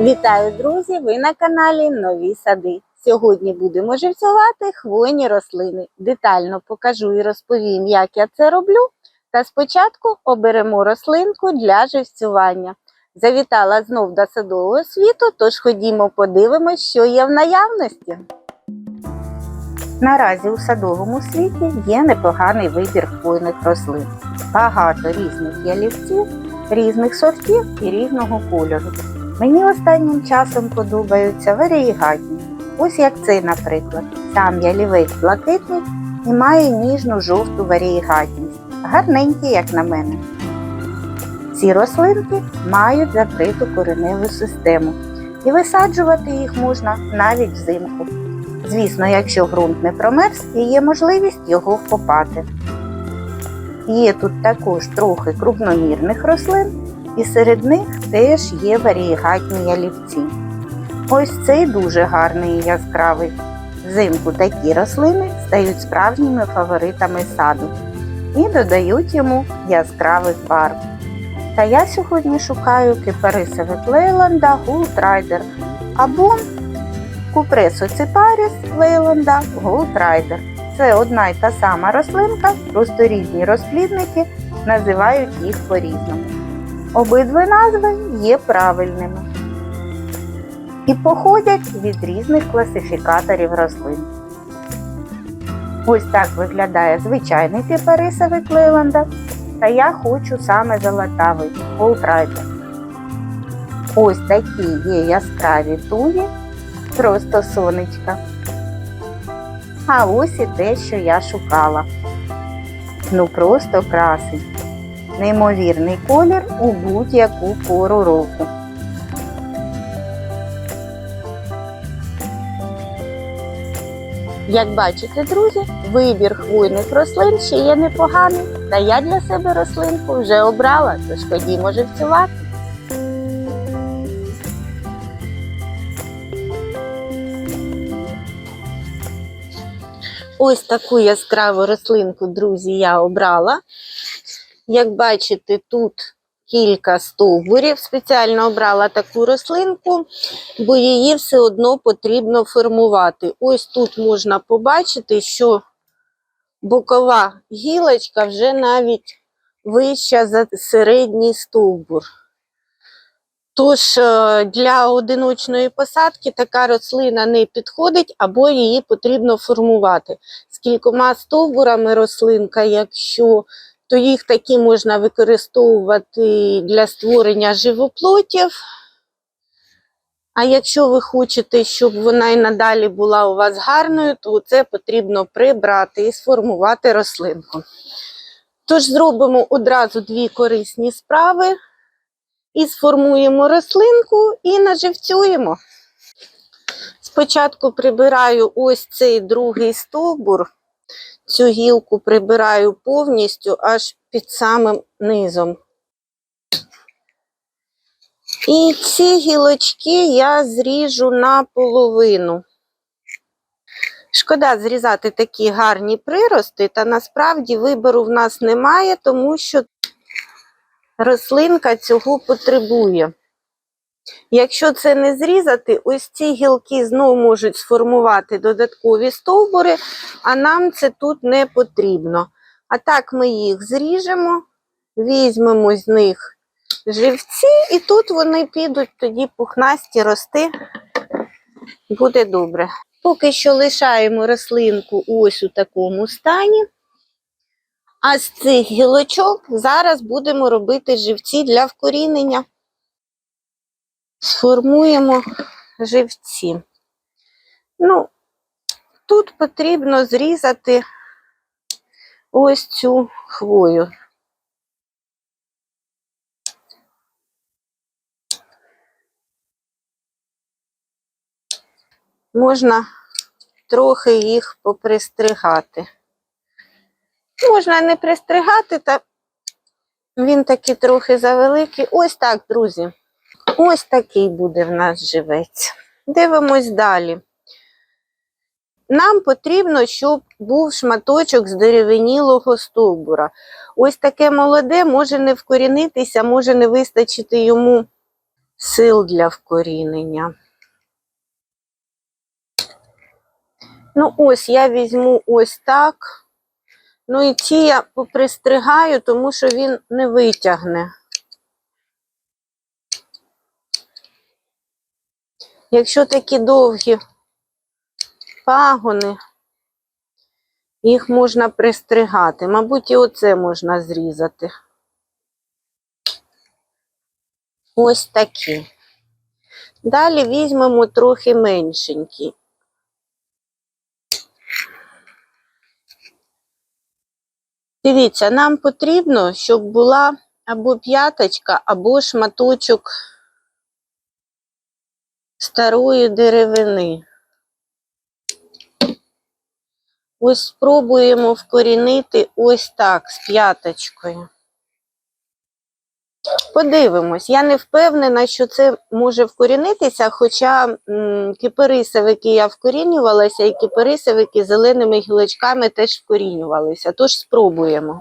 Вітаю, друзі! Ви на каналі Нові Сади. Сьогодні будемо живцювати хвойні рослини. Детально покажу і розповім, як я це роблю. Та спочатку оберемо рослинку для живцювання. Завітала знов до садового світу, тож ходімо подивимось, що є в наявності. Наразі у садовому світі є непоганий вибір хвойних рослин. Багато різних ялівців, різних сортів і різного кольору. Мені останнім часом подобаються варієгатні. Ось як цей, наприклад. Сам ялівець блакитний і має ніжну жовту варієгатність. Гарненький, як на мене. Ці рослинки мають закриту кореневу систему, і висаджувати їх можна навіть взимку. Звісно, якщо ґрунт не промерз і є можливість його вкопати. Є тут також трохи крупномірних рослин, і серед них теж є варієгатні ялівці. Ось цей дуже гарний і яскравий. Взимку такі рослини стають справжніми фаворитами саду і додають йому яскравих барв. Та я сьогодні шукаю кипарисовик Лейланда Гултрайдер або Купресо ципаріс Лейланда Голдрайдер. Це одна й та сама рослинка, просто різні розплідники називають їх по-різному. Обидві назви є правильними і походять від різних класифікаторів рослин. Ось так виглядає звичайний кипарисовик Лейланда, та я хочу саме золотавий Голдрайдер. Ось такі є яскраві туї просто сонечка. А ось і те, що я шукала. Ну просто красень. Неймовірний колір у будь-яку пору року. Як бачите, друзі, вибір хвойних рослин ще є непоганий, та я для себе рослинку вже обрала, тож ходімо живцювати. Ось таку яскраву рослинку, друзі, я обрала. Як бачите, тут кілька стовбурів. Спеціально обрала таку рослинку, бо її все одно потрібно формувати. Ось тут можна побачити, що бокова гілочка вже навіть вища за середній стовбур. Тож е, для одиночної посадки така рослина не підходить, або її потрібно формувати. З кількома стовбурами рослинка, якщо то їх такі можна використовувати для створення живоплотів. А якщо ви хочете, щоб вона і надалі була у вас гарною, то це потрібно прибрати і сформувати рослинку. Тож зробимо одразу дві корисні справи. І сформуємо рослинку і наживцюємо. Спочатку прибираю ось цей другий стовбур. Цю гілку прибираю повністю аж під самим низом. І ці гілочки я зріжу наполовину. Шкода зрізати такі гарні прирости, та насправді вибору в нас немає, тому що рослинка цього потребує. Якщо це не зрізати, ось ці гілки знову можуть сформувати додаткові стовбури, а нам це тут не потрібно. А так ми їх зріжемо, візьмемо з них живці, і тут вони підуть тоді пухнасті рости, буде добре. Поки що лишаємо рослинку ось у такому стані. А з цих гілочок зараз будемо робити живці для вкорінення. Сформуємо живці. Ну, тут потрібно зрізати ось цю хвою. Можна трохи їх попристригати. Можна не пристригати, та він такий трохи завеликий. Ось так, друзі. Ось такий буде в нас живець. Дивимось далі. Нам потрібно, щоб був шматочок з деревенілого стовбура. Ось таке молоде може не вкорінитися, може не вистачити йому сил для вкорінення. Ну, ось я візьму ось так. Ну і ці я попристригаю, тому що він не витягне. Якщо такі довгі пагони, їх можна пристригати. Мабуть, і оце можна зрізати. Ось такі. Далі візьмемо трохи меншенькі. Дивіться, нам потрібно, щоб була або п'яточка, або шматочок старої деревини. Ось спробуємо вкорінити ось так з п'яточкою. Подивимось, я не впевнена, що це може вкорінитися, хоча м, кипарисовики я вкорінювалася, і кипарисовики зеленими гілочками теж вкорінювалися. Тож спробуємо.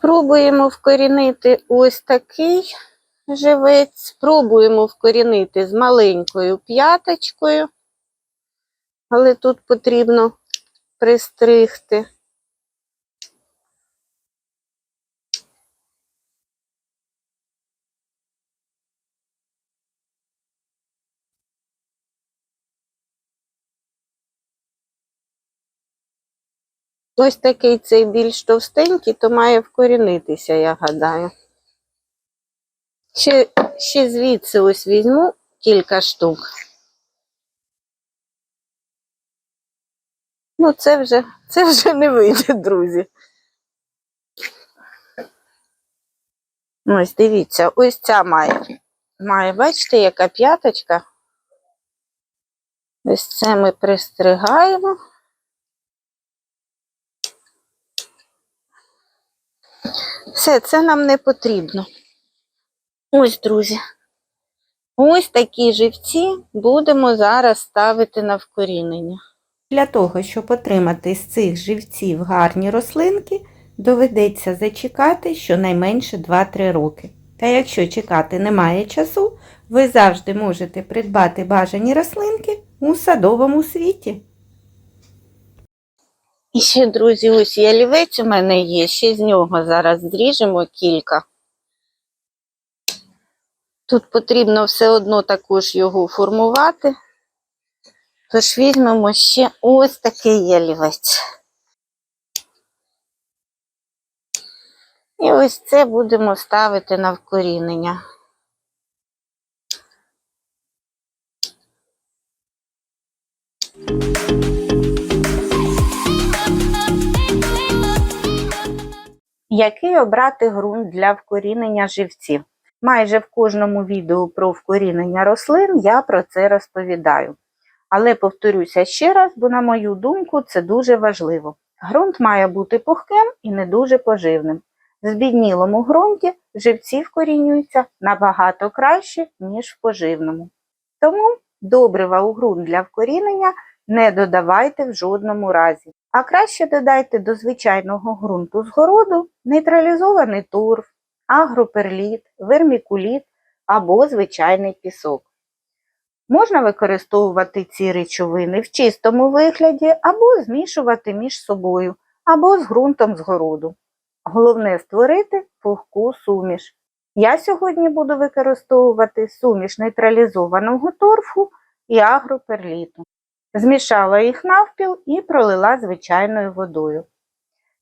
Спробуємо вкорінити ось такий живець. Спробуємо вкорінити з маленькою п'яточкою, але тут потрібно пристригти. Ось такий цей більш товстенький, то має вкорінитися, я гадаю. Ще, ще звідси ось візьму кілька штук. Ну, це вже, це вже не вийде, друзі. Ось дивіться, ось ця має. Має, бачите, яка п'яточка. Ось це ми пристригаємо. Все, це нам не потрібно. Ось, друзі. Ось такі живці будемо зараз ставити на вкорінення. Для того, щоб отримати з цих живців гарні рослинки, доведеться зачекати щонайменше 2-3 роки. Та якщо чекати немає часу, ви завжди можете придбати бажані рослинки у садовому світі. І ще, друзі, ось ялівець у мене є, ще з нього зараз зріжемо кілька. Тут потрібно все одно також його формувати. Тож візьмемо ще ось такий ялівець. І ось це будемо ставити на вкорінення. Який обрати ґрунт для вкорінення живців? Майже в кожному відео про вкорінення рослин я про це розповідаю. Але повторюся ще раз, бо, на мою думку, це дуже важливо. Ґрунт має бути пухким і не дуже поживним. В збіднілому ґрунті живці вкорінюються набагато краще, ніж в поживному. Тому добрива у ґрунт для вкорінення не додавайте в жодному разі. А краще додайте до звичайного ґрунту з городу нейтралізований торф, агроперліт, вермікуліт або звичайний пісок. Можна використовувати ці речовини в чистому вигляді або змішувати між собою, або з ґрунтом з городу. Головне створити пухку суміш. Я сьогодні буду використовувати суміш нейтралізованого торфу і агроперліту. Змішала їх навпіл і пролила звичайною водою.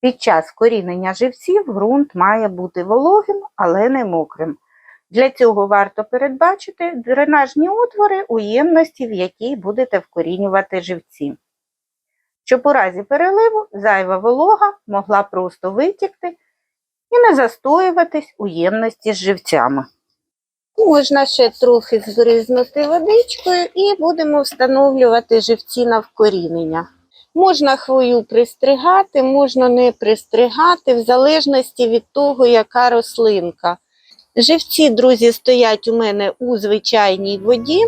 Під час корінення живців ґрунт має бути вологим, але не мокрим. Для цього варто передбачити дренажні отвори у ємності, в якій будете вкорінювати живці. Щоб у разі переливу зайва волога могла просто витікти і не застоюватись у ємності з живцями. Можна ще трохи збризнути водичкою і будемо встановлювати живці на вкорінення. Можна хвою пристригати, можна не пристригати, в залежності від того, яка рослинка. Живці, друзі, стоять у мене у звичайній воді.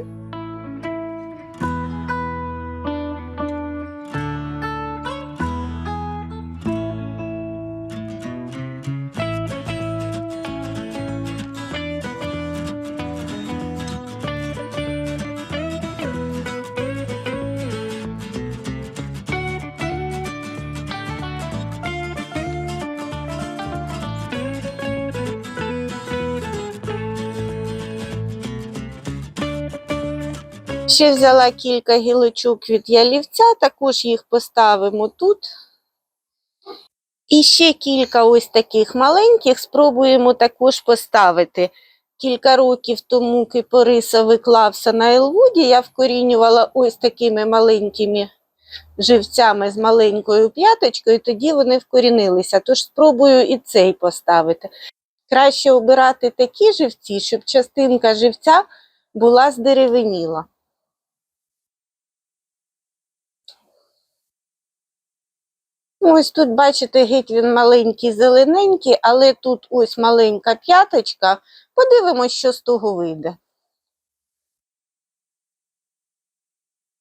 Ще взяла кілька гілочок від ялівця, також їх поставимо тут. І ще кілька ось таких маленьких спробуємо також поставити. Кілька років тому кипориса виклався на Елвуді, я вкорінювала ось такими маленькими живцями з маленькою п'яточкою, тоді вони вкорінилися. Тож спробую і цей поставити. Краще обирати такі живці, щоб частинка живця була здеревеніла. Ось тут, бачите, геть він маленький, зелененький, але тут ось маленька п'яточка. Подивимось, що з того вийде.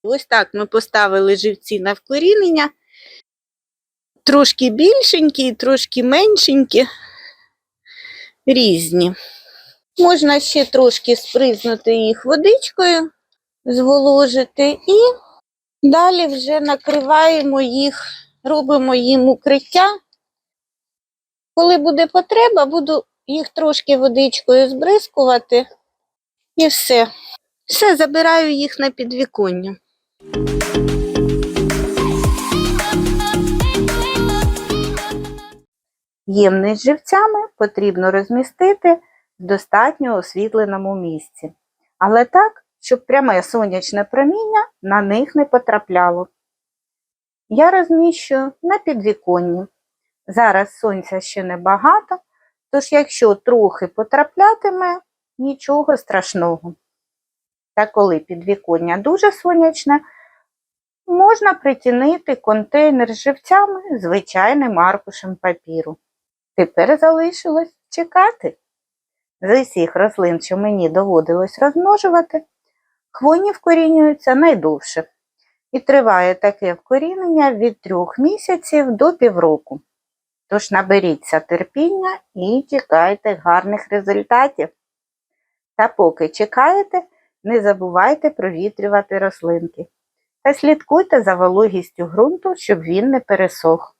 Ось так ми поставили живці на вкорінення. Трошки більшенькі, трошки меншенькі, різні. Можна ще трошки спризнути їх водичкою, зволожити і далі вже накриваємо їх, робимо їм укриття. Коли буде потреба, буду їх трошки водичкою збризкувати і все. Все, забираю їх на підвіконня. Ємність живцями потрібно розмістити в достатньо освітленому місці, але так, щоб пряме сонячне проміння на них не потрапляло. Я розміщую на підвіконні. Зараз сонця ще небагато, тож якщо трохи потраплятиме, нічого страшного. Та коли підвіконня дуже сонячне, можна притінити контейнер з живцями звичайним аркушем папіру. Тепер залишилось чекати. З усіх рослин, що мені доводилось розмножувати, хвойні вкорінюються найдовше. І триває таке вкорінення від трьох місяців до півроку. Тож наберіться терпіння і чекайте гарних результатів. Та поки чекаєте, не забувайте провітрювати рослинки. Та слідкуйте за вологістю ґрунту, щоб він не пересох.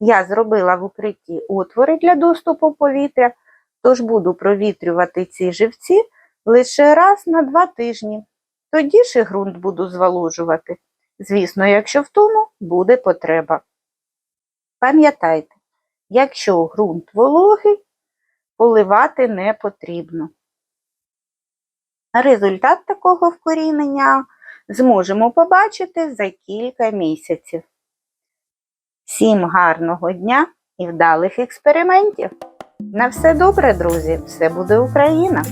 Я зробила в укритті отвори для доступу повітря, тож буду провітрювати ці живці лише раз на два тижні. Тоді ж і ґрунт буду зволожувати. Звісно, якщо в тому буде потреба. Пам'ятайте, якщо ґрунт вологий, поливати не потрібно. Результат такого вкорінення зможемо побачити за кілька місяців. Всім гарного дня і вдалих експериментів! На все добре, друзі! Все буде Україна!